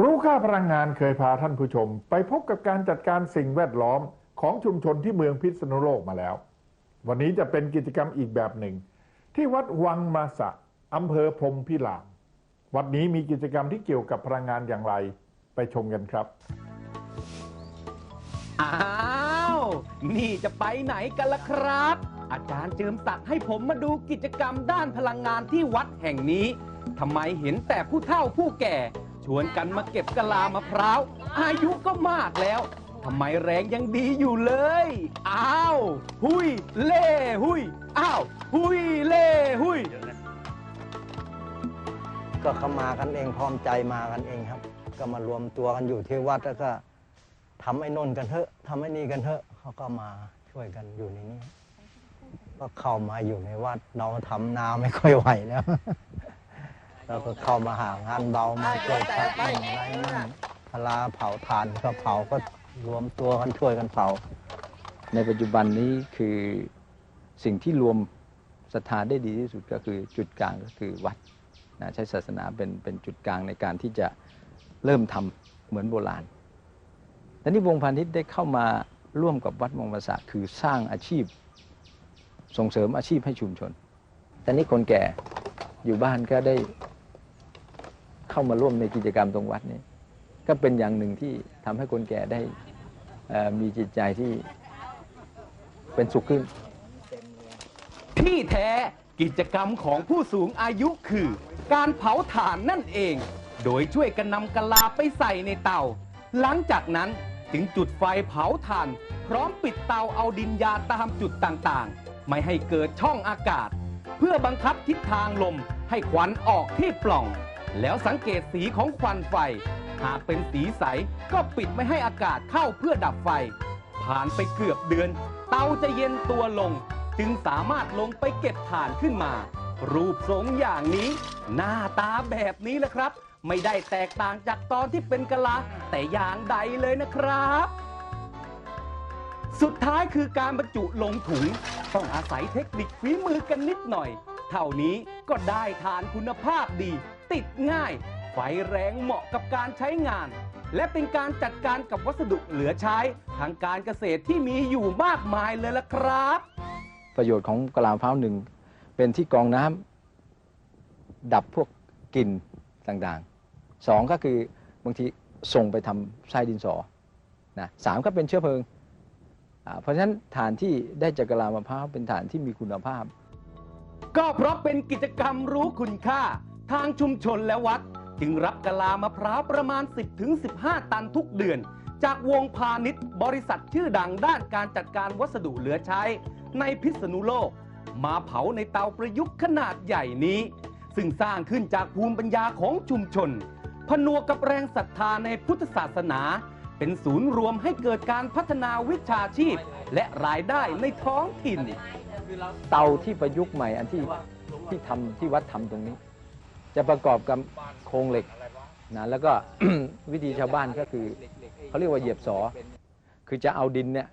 รู้ค่าพลังงานเคยพาท่านผู้ชม ไปพบกับการจัดการสิ่งแวดล้อมของชุมชนที่เมืองพิษณุโลกมาแล้ว วันนี้จะเป็นกิจกรรมอีกแบบหนึ่ง ที่วัดวังมาสะอำเภอพรมพิราม วัดนี้มีกิจกรรมที่เกี่ยวกับพลังงานอย่างไร ไปชมกันครับ อ้าว นี่จะไปไหนกันล่ะครับ อาจารย์เจิมศักดิ์ให้ผมมาดูกิจกรรมด้านพลังงานที่วัดแห่งนี้ทำไมเห็นแต่ผู้เฒ่าผู้แก่ วนกันมาเก็บกะลามะพร้าว อายุก็มากแล้วทำไมแรงยังดีอยู่เลย อ้าว หุย เล่หุย อ้าว หุย เล่หุย ก็เข้ามากันเองพร้อมใจมากันเองครับ ก็มารวมตัวกันอยู่ที่วัดแล้วก็ทำไอ้นนกันเถอะทำไอ้นี่กันเถอะเขาก็มาช่วยกันอยู่ในนี้ก็เข้ามาอยู่ในวัดเราทำนาไม่ค่อยไหวแล้ว เราก็เข้ามาหางานเบามาช่วยพักมั่งอะไรมั่งพลาเผาถ่านก็เผาก็รวมตัวกันช่วยกันเผา ในปัจจุบันนี้คือสิ่งที่รวมศรัทธาได้ดีที่สุดก็คือจุดกลางก็คือวัดนะใช้ศาสนาเป็นเป็นจุดกลางในการที่จะเริ่มทำเหมือนโบราณแต่นี้วงพาณิชย์ได้เข้ามาร่วมกับวัดมงคลสะคือสร้างอาชีพส่งเสริมอาชีพให้ชุมชน แต่นี้คนแก่อยู่บ้านก็ได้ เข้ามาร่วมในกิจกรรมตรงวัดนี้ก็เป็นอย่างหนึ่งที่ทำให้คนแก่ได้มีจิตใจที่เป็นสุขขึ้น ที่แท้กิจกรรมของผู้สูงอายุคือ การเผาถ่านนั่นเอง โดยช่วยกันนำกะลาไปใส่ในเตา หลังจากนั้นจึงจุดไฟเผาถ่าน พร้อมปิดเตาเอาดินยาตามจุดต่างๆ ไม่ให้เกิดช่องอากาศ เพื่อบังคับทิศทางลมให้ควันออกที่ปล่อง แล้วสังเกตสีของควันไฟ หากเป็นสีใสก็ปิดไม่ให้อากาศเข้าเพื่อดับไฟ ผ่านไปเกือบเดือน เตาจะเย็นตัวลง จึงสามารถลงไปเก็บถ่านขึ้นมา รูปทรงอย่างนี้ หน้าตาแบบนี้แหละครับ ไม่ได้แตกต่างจากตอนที่เป็นกะลา แต่อย่างใดเลยนะครับ สุดท้ายคือการบรรจุลงถุง ต้องอาศัยเทคนิคฝีมือกันนิดหน่อย เท่านี้ก็ได้ทานคุณภาพดี ติดง่าย ไฟแรงเหมาะกับการใช้งาน และเป็นการจัดการกับวัสดุเหลือใช้ ทางการเกษตรที่มีอยู่มากมายเลยล่ะครับ ประโยชน์ของกะลามะพร้าวหนึ่งเป็นที่กรองน้ำดับพวกกลิ่นต่างๆสองก็คือบางทีส่งไปทำไส้ดินสอนะสามก็เป็นเชื้อเพลิงอ่าเพราะฉะนั้นฐานที่ได้จากกะลามะพร้าวเป็นฐานที่มีคุณภาพ ก็เพราะเป็นกิจกรรมรู้คุณค่า ทางชุมชนและวัด จึงรับกะลามะพร้าวประมาณ 10-15 ตันทุกเดือน จากวงพาณิชย์บริษัทชื่อดังด้านการจัดการวัสดุเหลือใช้ ในพิษณุโลก มาเผาในเตาประยุกต์ขนาดใหญ่นี้ ซึ่งสร้างขึ้นจากภูมิปัญญาของชุมชน ผนวกกับแรงศรัทธาในพุทธศาสนา เป็นศูนย์รวมให้เกิดการพัฒนาวิชาชีพ และรายได้ในท้องถิ่น เตาที่ประยุกต์ใหม่อันที่ที่ทำที่วัดทำตรงนี้ จะประกอบกับโครงเหล็กนะแล้วก็วิธีชาวบ้านก็คือเขาเรียกว่าเหยียบสอ คือจะเอาดินเนี่ย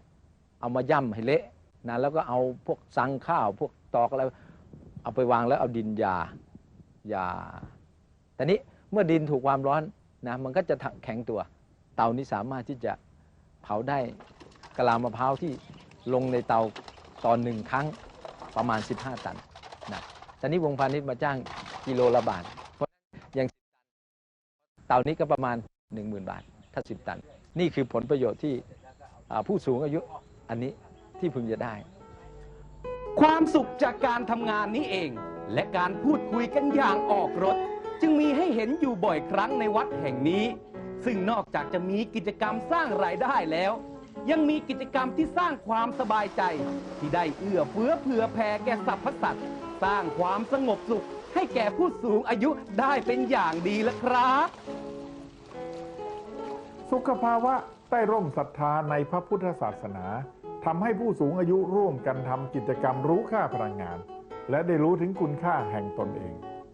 เอามาย่ำให้เละนะแล้วก็เอาพวกสังข้าวพวกตอกอะไรเอาไปวางแล้วเอาดินยายาแต่นี้เมื่อดินถูกความร้อนนะมันก็จะแข็งตัว เตานี้สามารถที่จะเผาได้กะลามะพร้าวที่ลงในเตาตอนหนึ่งครั้งประมาณ 15 ตันนะตอนนี้วงพาณิชย์มาจ้าง กิโลละบาท เพราะอย่างเตานี้ก็ประมาณ 10,000 บาท ถ้า 10 ตัน นี่คือผลประโยชน์ที่ผู้สูงอายุอันนี้ที่พึงจะได้ ความสุขจากการทำงานนี้เอง และการพูดคุยกันอย่างออกรถ จึงมีให้เห็นอยู่บ่อยครั้งในวัดแห่งนี้ ซึ่งนอกจากจะมีกิจกรรมสร้างรายได้แล้วยังมีกิจกรรมที่สร้างความสบายใจ ที่ได้เอื้อเฟื้อเผื่อแผ่แก่สรรพสัตว์ สร้างความสงบสุข ให้แก่ผู้สูงอายุได้เป็นอย่างดีละครับ สุขภาวะใต้ร่มศรัทธาในพระพุทธศาสนาทำให้ผู้สูงอายุร่วมกันทำกิจกรรมรู้ค่าพลังงาน และได้รู้ถึงคุณค่าแห่งตนเอง